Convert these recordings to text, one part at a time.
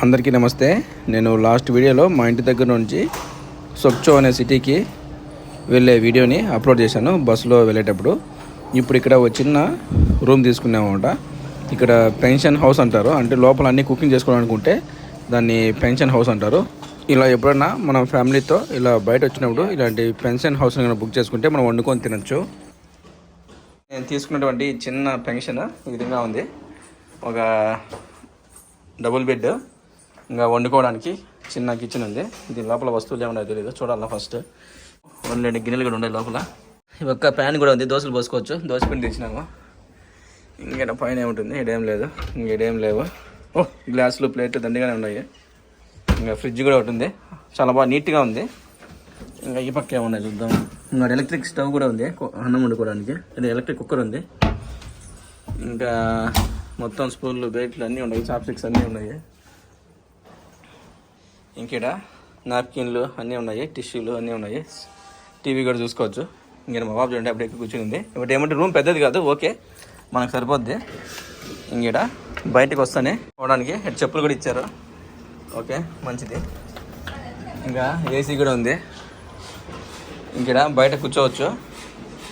అందరికీ నమస్తే. నేను లాస్ట్ వీడియోలో మా ఇంటి దగ్గర నుంచి సొక్చో అనే సిటీకి వెళ్ళే వీడియోని అప్లోడ్ చేశాను బస్సులో వెళ్ళేటప్పుడు. ఇప్పుడు ఇక్కడ ఒక చిన్న రూమ్ తీసుకున్నామన్నమాట ఇక్కడ పెన్షన్ హౌస్ అంటారు. అంటే లోపల అన్ని కుకింగ్ చేసుకోవాలనుకుంటే దాన్ని పెన్షన్ హౌస్ అంటారు. ఇలా ఎప్పుడన్నా మనం ఫ్యామిలీతో ఇలా బయట వచ్చినప్పుడు ఇలాంటి పెన్షన్ హౌస్ బుక్ చేసుకుంటే మనం వండుకొని తినొచ్చు. నేను తీసుకున్నటువంటి చిన్న పెన్షన్ ఈ విధంగా ఉంది. ఒక డబుల్ బెడ్. ఇంకా వండుకోవడానికి చిన్న కిచెన్ ఉంది. దీని లోపల వస్తువులు ఏమన్నా తెలియదు చూడాలా ఫస్ట్ రెండు గిన్నెలు కూడా ఉన్నాయి లోపల. ఈ ఒక్క ప్యాన్ కూడా ఉంది. దోశలు పోసుకోవచ్చు. దోశ పిండి తెచ్చినాము. ఇంకా పైన ఏముంటుంది? ఇడేం లేదు. ఇంకేం లేవు. ఓ గ్లాసులు ప్లేట్లు దండిగానే ఉన్నాయి. ఇంకా ఫ్రిడ్జ్ కూడా ఒకటి ఉంది. చాలా బాగా నీట్గా ఉంది. ఇంకా ఈ పక్క ఏమున్నాయి చూద్దాం. ఇంకా ఎలక్ట్రిక్ స్టవ్ కూడా ఉంది. అన్నం వండుకోవడానికి. ఇది ఎలక్ట్రిక్ కుక్కర్ ఉంది. ఇంకా మొత్తం స్పూన్లు బేట్లు అన్నీ ఉన్నాయి. చాప్స్టిక్స్ అన్నీ ఉన్నాయి. ఇంకేడ? నాప్కిన్లు అన్నీ ఉన్నాయి టిష్యూలు అన్నీ ఉన్నాయి. టీవీ కూడా చూసుకోవచ్చు. ఇంకా మా బాబు చూడండి అప్పుడు ఎక్కి కూర్చుని ఉంది ఇప్పుడు ఏమంటే రూమ్ పెద్దది కాదు ఓకే మనకు సరిపోద్ది. ఇంకేడ? బయటకు వస్తానే. పోవడానికి చెప్పులు కూడా ఇచ్చారు. ఓకే మంచిది. ఇంకా ఏసీ కూడా ఉంది. ఇక్కడ బయట కూర్చోవచ్చు.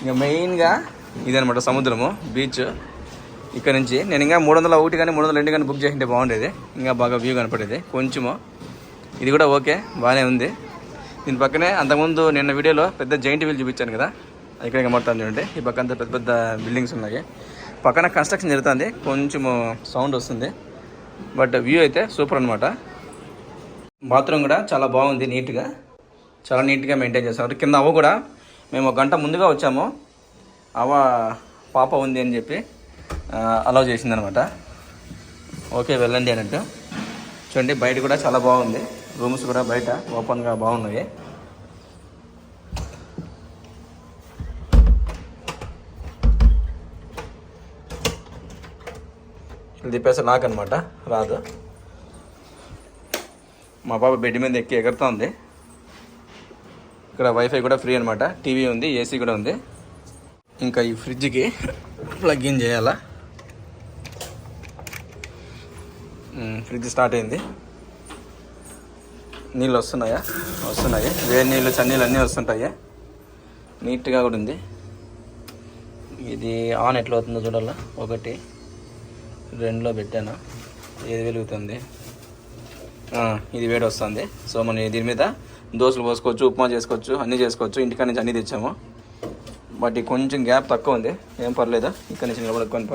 ఇంకా మెయిన్గా ఇదనమాట సముద్రము బీచ్. ఇక్కడ నుంచి నేను ఇంకా మూడు వందల ఒకటి కానీ మూడు వందల రెండు కానీ బుక్ చేసింటే బాగుండేది. ఇంకా బాగా వ్యూ కనపడేది. కొంచెము ఇది కూడా ఓకే బాగానే ఉంది. దీని పక్కనే అంతకుముందు నిన్న వీడియోలో పెద్ద జైంట్ వీల్ చూపించాను కదా ఇక్కడ ఇంకా చూడండి. ఈ పక్క అంతా పెద్ద పెద్ద బిల్డింగ్స్ ఉన్నాయి. పక్కన కన్స్ట్రక్షన్ జరుగుతుంది కొంచెము సౌండ్ వస్తుంది. బట్ వ్యూ అయితే సూపర్ అనమాట బాత్రూమ్ కూడా చాలా బాగుంది నీట్గా చాలా నీట్గా మెయింటైన్ చేస్తారు కింద అవ్వ కూడా మేము ఒక గంట ముందుగా వచ్చాము. అవ్వ పాప ఉంది అని చెప్పి అలౌ చేసిందనమాట ఓకే వెళ్ళండి అన్నట్టు. చూడండి బయట కూడా చాలా బాగుంది. రూమ్స్ కూడా బయట ఓపెన్గా బాగున్నాయి. ఇది తిప్పేస్తే నాకు అనమాట రాదు. మా పాప బెడ్ మీద ఎక్కి ఎగురుతుంది. ఇక్కడ వైఫై కూడా ఫ్రీ అనమాట టీవీ ఉంది ఏసీ కూడా ఉంది. ఇంకా ఈ ఫ్రిడ్జ్కి ప్లగ్ ఇన్ చేయాలా? ఫ్రిడ్జ్ స్టార్ట్ అయింది. నీళ్ళు వస్తున్నాయా? వస్తున్నాయి. వేడి నీళ్ళు చన్నీళ్ళు అన్నీ వస్తుంటాయి? నీట్గా కూడా ఉంది. ఇది ఆన్ ఎట్లా అవుతుందో చూడాలా? ఒకటి రెండులో పెట్టాను? ఏది వెలుగుతుంది? ఇది వేడి వస్తుంది. సో మనం దీని మీద దోశలు పోసుకోవచ్చు ఉప్మా చేసుకోవచ్చు అన్నీ చేసుకోవచ్చు. ఇంటికాడ నుంచి అన్నీ తెచ్చాము. బట్ కొంచెం గ్యాప్ తక్కువ ఉంది. ఏం పర్లేదు? ఇక్కడ నుంచి నిలబడుకొని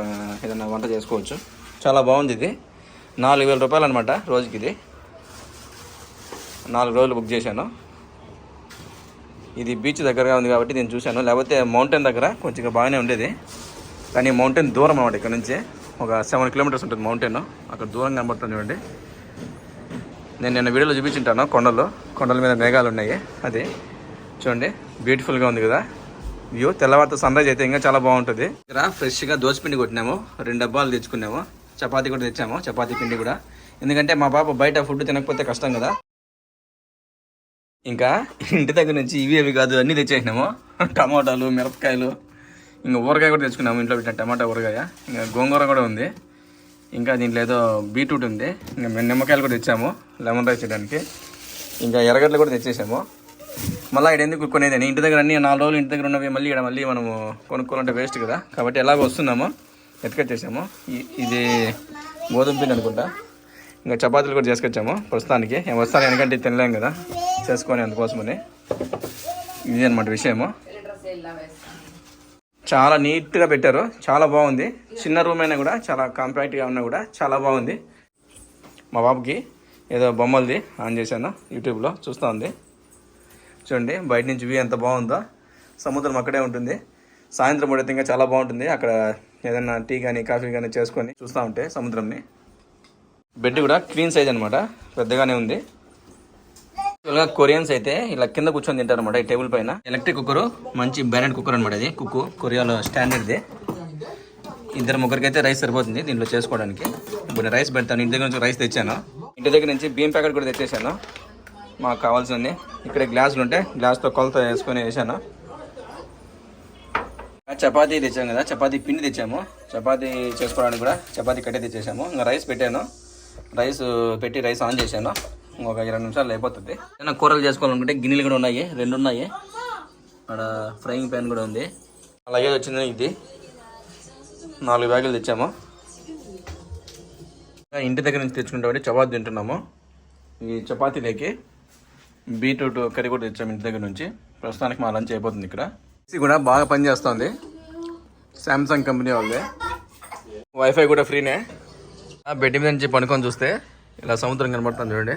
ఏదైనా వంట చేసుకోవచ్చు. చాలా బాగుంది ఇది. నాలుగు వేల రూపాయలు అనమాట రోజుకి ఇది. నాలుగు రోజులు బుక్ చేశాను. ఇది బీచ్ దగ్గరగా ఉంది కాబట్టి నేను చూశాను. లేకపోతే మౌంటైన్ దగ్గర కొంచెం బాగానే ఉండేది. కానీ మౌంటైన్ దూరం అనమాట ఇక్కడ నుంచి. ఒక సెవెన్ కిలోమీటర్స్ ఉంటుంది మౌంటైన్. అక్కడ దూరం కనబడుతుంది చూడండి. నేను నిన్న వీడియోలో చూపించుంటాను కొండలు కొండల మీద మేఘాలు ఉన్నాయి. అది చూడండి. బ్యూటిఫుల్గా ఉంది కదా. వ్యూ తెల్లవారితో సన్ రైజ్ అయితే ఇంకా చాలా బాగుంటుంది. ఇక్కడ ఫ్రెష్గా దోశపిండి కొట్టినాము. రెండు డబ్బాలు తెచ్చుకున్నాము. చపాతీ కూడా తెచ్చాము. చపాతీ పిండి కూడా. ఎందుకంటే మా పాప బయట ఫుడ్ తినకపోతే కష్టం కదా. ఇంకా ఇంటి దగ్గర నుంచి ఇవి అవి కాదు అన్నీ తెచ్చేసినాము. టమాటాలు మిరపకాయలు ఇంకా ఊరగాయ కూడా తెచ్చుకున్నాము. ఇంట్లో పెట్టిన టమాటా ఊరగాయ ఇంకా గోంగూర కూడా ఉంది. ఇంకా దీంట్లో ఏదో బీట్రూట్ ఉంది. ఇంకా మేము నిమ్మకాయలు కూడా తెచ్చాము లెమన్ రైస్ చేయడానికి. ఇంకా ఎర్రగడ్డలు కూడా తెచ్చేసాము. మళ్ళీ ఇక్కడ ఎందుకు కొనేది ఇంటి దగ్గర అన్ని నాలుగు రోజులు ఇంటి దగ్గర ఉన్నవి మళ్ళీ ఇక్కడ మళ్ళీ మనము కొనుక్కోవాలంటే వేస్ట్ కదా. కాబట్టి ఎలాగో వస్తున్నాము ఎత్తుకొచ్చేసాము. ఇది గోధుమ పిండి అనుకుంటా. ఇంకా చపాతీలు కూడా చేసుకొచ్చాము. ప్రస్తుతానికి ఏం వస్తాను ఎందుకంటే తినలేం కదా. చేసుకొని అందుకోసమని. ఇది అనమాట విషయము. చాలా నీట్గా పెట్టారు. చాలా బాగుంది. చిన్న రూమ్ అయినా కూడా చాలా కాంపాక్ట్గా ఉన్నా కూడా చాలా బాగుంది. మా బాబుకి ఏదో బొమ్మలది ఆన్ చేశాను యూట్యూబ్లో. చూస్తూ ఉంది. చూడండి బయట నుంచి వ్యూ ఎంత బాగుందో. సముద్రం అక్కడే ఉంటుంది. సాయంత్రం పడితే ఇంకా చాలా బాగుంటుంది. అక్కడ ఏదైనా టీ కానీ కాఫీ కానీ చేసుకొని చూస్తూ ఉంటే సముద్రంని. బెడ్ కూడా క్వీన్ సైజ్ అనమాట పెద్దగానే ఉంది. యాక్చువల్గా కొరియన్స్ అయితే ఇలా కింద కూర్చొని తింటారు అనమాట ఈ టేబుల్ పైన. ఎలక్ట్రిక్ కుక్కర్ మంచి బ్రాండెడ్ కుక్కర్ అనమాట ఇది. కుక్కు కొరియాలో స్టాండర్డ్ది ఇద్దరు ముగ్గురికి అయితే రైస్ సరిపోతుంది దీంట్లో చేసుకోవడానికి. ఇప్పుడు రైస్ పెడతాను. ఇంటి దగ్గర నుంచి రైస్ తెచ్చాను. ఇంటి దగ్గర నుంచి బియ్యం ప్యాకెట్ కూడా తెచ్చేసాను. మాకు కావాల్సింది. ఇక్కడ గ్లాసులు ఉంటే గ్లాస్తో కొలత వేసుకొని వేసాను. చపాతీ తెచ్చాము కదా. చపాతీ పిండి తెచ్చాము. చపాతీ చేసుకోవడానికి కూడా చపాతీ కట్టే తెచ్చేసాము. ఇంకా రైస్ పెట్టాను. రైస్ పెట్టి రైస్ ఆన్ చేశాను. ఒక ఇరవై నిమిషాలు అయిపోతుంది. ఏదైనా కూరలు చేసుకోవాలనుకుంటే గిన్నెలు కూడా ఉన్నాయి రెండు ఉన్నాయి. అక్కడ ఫ్రైయింగ్ ప్యాన్ కూడా ఉంది. అలాగే వచ్చింది ఇది. నాలుగు బ్యాగులు తెచ్చాము. ఇంటి దగ్గర నుంచి తెచ్చుకుంటామంటే చపాతీ తింటున్నాము. ఈ చపాతీలోకి బీట్రూట్ కర్రీ కూడా తెచ్చాము ఇంటి దగ్గర నుంచి. ప్రస్తుతానికి మా లంచ్ అయిపోతుంది ఇక్కడ. ఇది కూడా బాగా పనిచేస్తుంది. శాంసంగ్ కంపెనీ వాళ్ళదే. వైఫై కూడా ఫ్రీనే బెడ్ మీద నుంచి పనుకొని చూస్తే ఇలా సముద్రం కనబడుతుంది చూడండి.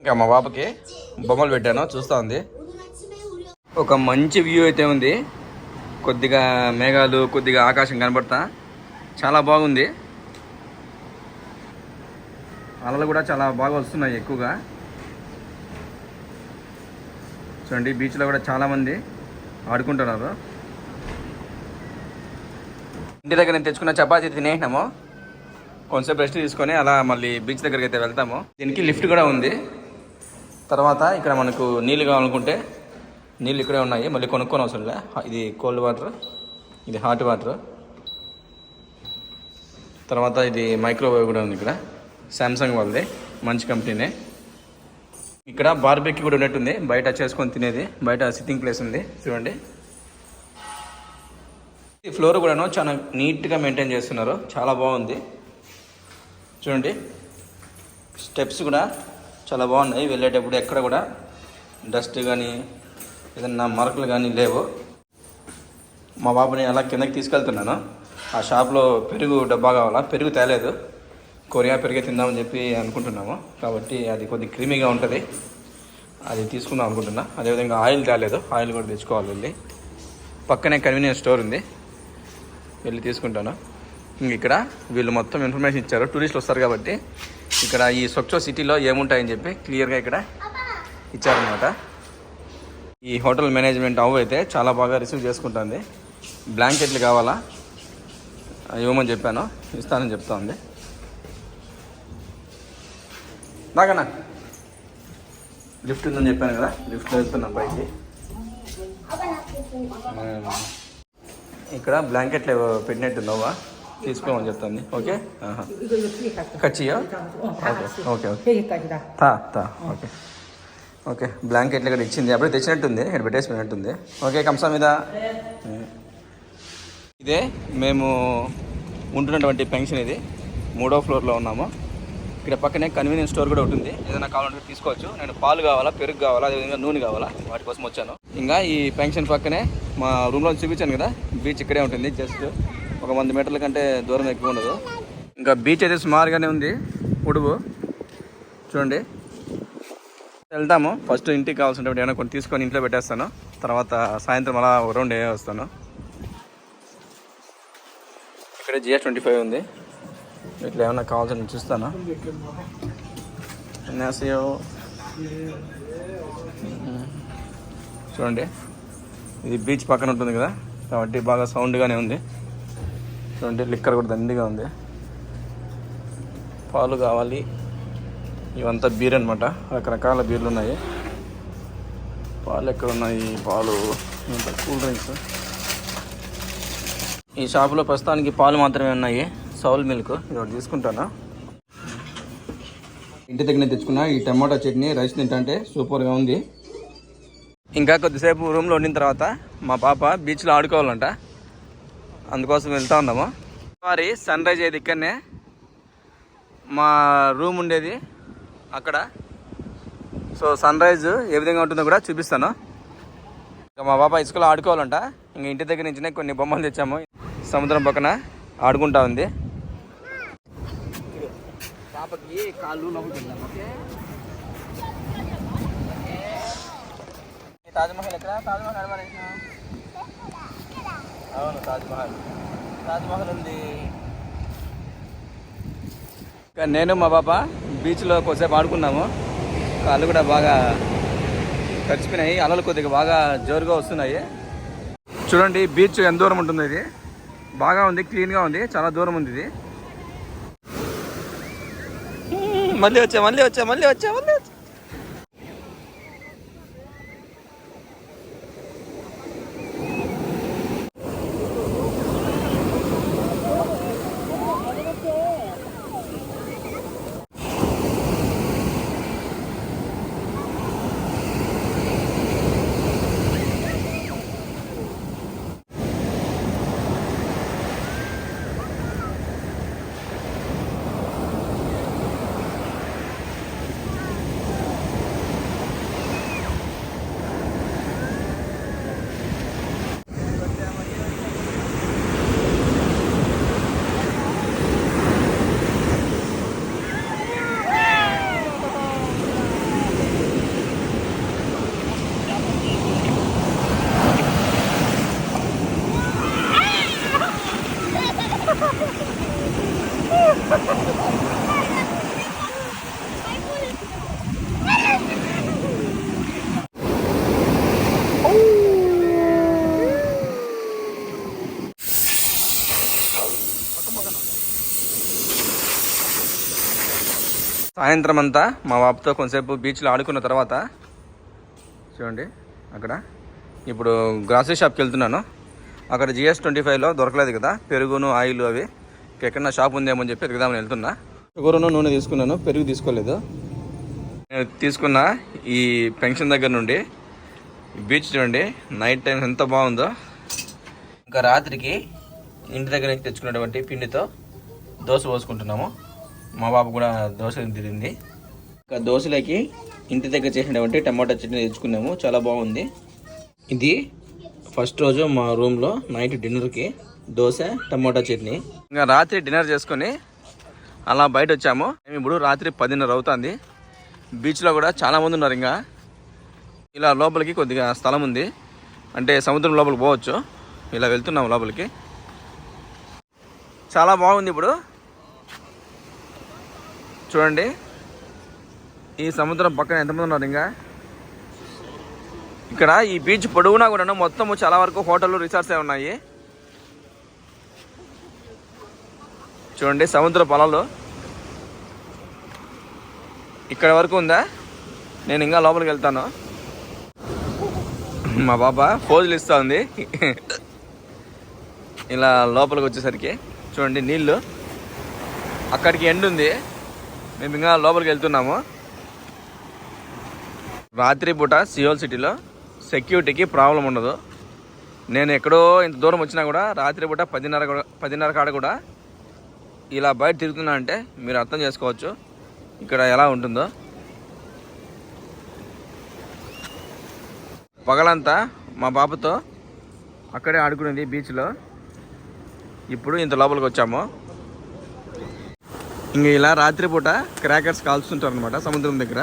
ఇంకా మా పాపకి బొమ్మలు పెట్టాను చూస్తూ ఉంది. ఒక మంచి వ్యూ అయితే ఉంది. కొద్దిగా మేఘాలు కొద్దిగా ఆకాశం కనబడతా. చాలా బాగుంది. అలలు కూడా చాలా బాగా వస్తున్నాయి ఎక్కువగా. చూడండి బీచ్లో కూడా చాలామంది ఆడుకుంటున్నారు. ఇంటి దగ్గర నేను తెచ్చుకున్న చపాతీ తినేసినాము కొంచెం రెస్ట్ తీసుకొని అలా మళ్ళీ బీచ్ దగ్గరికి అయితే వెళ్తాము. దీనికి లిఫ్ట్ కూడా ఉంది. తర్వాత ఇక్కడ మనకు నీళ్ళు కావాలనుకుంటే నీళ్ళు ఇక్కడే ఉన్నాయి. మళ్ళీ కొనుక్కొని అవసరం లే. ఇది కోల్డ్ వాటర్ ఇది హాట్ వాటర్ తర్వాత ఇది మైక్రోవేవ్ కూడా ఉంది ఇక్కడ. శాంసంగ్ వాళ్ళది. మంచి కంపెనీనే ఇక్కడ బార్బెక్కి కూడా ఉన్నట్టుంది. బయట చేసుకొని తినేది. బయట సిట్టింగ్ ప్లేస్ ఉంది. చూడండి. ఈ ఫ్లోర్ కూడాను చాలా నీట్గా మెయింటైన్ చేస్తున్నారు. చాలా బాగుంది. చూడండి. స్టెప్స్ కూడా చాలా బాగున్నాయి. వెళ్ళేటప్పుడు ఎక్కడ కూడా డస్ట్ కానీ ఏదన్నా మరకలు కానీ లేవు. మా బాబుని అలా కిందకి తీసుకెళ్తున్నాను. ఆ షాప్లో పెరుగు డబ్బా కావాలా? పెరుగు తేలేదు. కొరియా పెరిగే తిందామని చెప్పి అనుకుంటున్నాము. కాబట్టి అది కొద్ది క్రీమీగా ఉంటుంది. అది తీసుకుందాం అనుకుంటున్నా. అదేవిధంగా ఆయిల్ తేలేదు. ఆయిల్ కూడా తెచ్చుకోవాలి వెళ్ళి. పక్కనే కన్వీనియన్స్ స్టోర్ ఉంది. వెళ్ళి తీసుకుంటాను. ఇంక ఇక్కడ వీళ్ళు మొత్తం ఇన్ఫర్మేషన్ ఇచ్చారు. టూరిస్టులు వస్తారు కాబట్టి ఇక్కడ ఈ సొక్చో సిటీలో ఏముంటాయని చెప్పి క్లియర్గా ఇక్కడ ఇచ్చారనమాట ఈ హోటల్ మేనేజ్మెంట్ అవ్వ అయితే చాలా బాగా రిసీవ్ చేసుకుంటుంది. బ్లాంకెట్లు కావాలా? ఇవ్వమని చెప్పాను. ఇస్తానని చెప్తా ఉంది నాకన్నా లిఫ్ట్ ఉందని చెప్పాను కదా. లిఫ్ట్లో వెళ్తున్నాం పైకి. ఇక్కడ బ్లాంకెట్లు పెట్టినట్టున్నావా? తీసుకోమని చెప్తాను. ఓకే? ఖచ్చియా ఓకే ఓకే తా తా ఓకే. ఓకే బ్లాంకెట్లు ఇక్కడ ఇచ్చింది. అప్పుడే తెచ్చినట్టుంది. ఇక్కడ పెట్టేసిపోయినట్టుంది ఓకే కంసా మీద. ఇదే మేము ఉంటున్నటువంటి పెన్షన్ ఇది. మూడో ఫ్లోర్లో ఉన్నాము. ఇక్కడ పక్కనే కన్వీనియన్స్ స్టోర్ కూడా ఉంటుంది. ఏదైనా కావాలంటే తీసుకోవచ్చు. నేను పాలు కావాలా పెరుగు కావాలా అదేవిధంగా నూనె కావాలా? వాటి కోసం వచ్చాను. ఇంకా ఈ పెన్షన్ పక్కనే మా రూమ్లో చూపించాను కదా బీచ్ ఇక్కడే ఉంటుంది జస్ట్ ఒక వంద మీటర్ల కంటే దూరం ఎక్కువ ఉండదు. ఇంకా బీచ్ అయితే సుమారుగానే ఉంది పొడుగు చూడండి. వెళ్తాము. ఫస్ట్ ఇంటికి కావాల్సినటువంటి ఏమైనా కొన్ని తీసుకొని ఇంట్లో పెట్టేస్తాను. తర్వాత సాయంత్రం అలా రౌండ్ వస్తాను ఇక్కడ జిఎస్ ట్వంటీ ఫైవ్ ఉంది. ఇట్లా ఏమైనా కావాల్సిన చూస్తాను? ఎన్ఎస్యో చూడండి. ఇది బీచ్ పక్కన ఉంటుంది కదా? కాబట్టి బాగా సౌండ్గానే ఉంది. చూడండి లిక్కర్ కూడా దండిగా ఉంది. పాలు కావాలి. ఇవంతా బీర్ అనమాట రకరకాల బీర్లు ఉన్నాయి. పాలు ఎక్కడ ఉన్నాయి? పాలు. Cool drinks. ఈ షాపులో ప్రస్తుతానికి పాలు మాత్రమే ఉన్నాయి. సౌల్ మిల్క్. ఇది ఒకటి తీసుకుంటాను? ఇంటి దగ్గర తెచ్చుకున్న. ఈ టమాటా చట్నీ రైస్ తింటే సూపర్గా ఉంది. ఇంకా కొద్దిసేపు రూమ్లో ఉండిన తర్వాత మా పాప బీచ్లో ఆడుకోవాలంట. అందుకోసం వెళ్తా ఉన్నాము. వారి సన్ రైజ్ అయ్యేది ఇక్కడనే. మా రూమ్ ఉండేది అక్కడ. సో సన్ రైజ్ ఏ విధంగా ఉంటుందో కూడా చూపిస్తాను. ఇంకా మా పాప ఇసుకలో ఆడుకోవాలంట. ఇంక ఇంటి దగ్గర నుంచినే కొన్ని బొమ్మలు తెచ్చాము. సముద్రం పక్కన ఆడుకుంటా ఉంది. పాపకి కాళ్ళు నవ్వుతుందా ఓకే తాజ్మహల్ ఎక్కడ? తాజ్మహల్ అడవారేసిన అవును తాజ్మహల్. తాజ్మహల్ ఉంది. నేను మా పాప బీచ్లో కొద్దిసేపు ఆడుకున్నాము. కాళ్ళు కూడా బాగా తడిచిపోయినాయి అలలు కొద్దిగా బాగా జోరుగా వస్తున్నాయి. చూడండి బీచ్ ఎంత దూరం ఉంటుంది ఇది. బాగా ఉంది క్లీన్గా ఉంది. చాలా దూరం ఉంది ఇది. మళ్ళీ వచ్చా మళ్ళీ వచ్చా మళ్ళీ వచ్చా మళ్ళీ వచ్చా సాయంత్రం అంతా మా బాబుతో కొంతసేపు బీచ్లో ఆడుకున్న తర్వాత చూడండి అక్కడ. ఇప్పుడు గ్రాసరీ షాప్కి వెళ్తున్నాను. అక్కడ జిఎస్ ట్వంటీ ఫైవ్లో దొరకలేదు కదా పెరుగును ఆయిల్ అవి. ఎక్కడన్నా షాప్ ఉందేమో అని చెప్పి ఎదుగుదామని వెళ్తున్నా. షుగరును నూనె తీసుకున్నాను పెరుగు తీసుకోలేదు. నేను తీసుకున్న ఈ పెన్షన్ దగ్గర నుండి బీచ్ చూడండి నైట్ టైం ఎంత బాగుందో. ఇంకా రాత్రికి ఇంటి దగ్గర నుంచి తెచ్చుకున్నటువంటి పిండితో దోశ పోసుకుంటున్నాము. మా బాబు కూడా దోశ తిరిగింది ఇంకా దోశలకి ఇంటి దగ్గర చేసినటువంటి టమాటా చట్నీ తెచ్చుకున్నాము. చాలా బాగుంది. ఇది ఫస్ట్ రోజు మా రూమ్లో నైట్ డిన్నర్కి దోశ టమాటా చట్నీ. ఇంకా రాత్రి డిన్నర్ చేసుకొని అలా బయట వచ్చాము. మేము ఇప్పుడు రాత్రి పదిన్నర అవుతుంది. బీచ్లో కూడా చాలామంది ఉన్నారు ఇంకా. ఇలా లోపలికి కొద్దిగా స్థలం ఉంది. అంటే సముద్రం లోపలికి పోవచ్చు. ఇలా వెళ్తున్నాము లోపలికి. చాలా బాగుంది ఇప్పుడు. చూడండి. ఈ సముద్రం పక్కన ఎంతమంది ఉన్నారు ఇంకా? ఇక్కడ ఈ బీచ్ పొడవునా కూడా మొత్తం చాలా వరకు హోటళ్ళు రిసార్ట్సే ఉన్నాయి. చూడండి సముద్ర పొలాలు. ఇక్కడ వరకు ఉందా? నేను ఇంకా లోపలికి వెళ్తాను. మా బాబా ఫోజులు ఇస్తూ ఉంది. ఇలా లోపలికి వచ్చేసరికి. చూడండి నీళ్ళు. అక్కడికి ఎండ్ ఉంది. మేము ఇంకా లోపలికి వెళ్తున్నాము. రాత్రిపూట సియోల్ సిటీలో సెక్యూరిటీకి ప్రాబ్లం ఉండదు. నేను ఎక్కడో ఇంత దూరం వచ్చినా కూడా రాత్రిపూట పదిన్నర కూడా- పదిన్నర కాడ కూడా ఇలా బయట తిరుగుతున్నా అంటే మీరు అర్థం చేసుకోవచ్చు. ఇక్కడ ఎలా ఉంటుందో. పగలంతా మా బాబుతో అక్కడే ఆడుకునేది బీచ్లో. ఇప్పుడు ఇంత లోపలికి వచ్చాము. ఇంక ఇలా రాత్రిపూట క్రాకర్స్ కాల్చుంటారు అనమాట సముద్రం దగ్గర.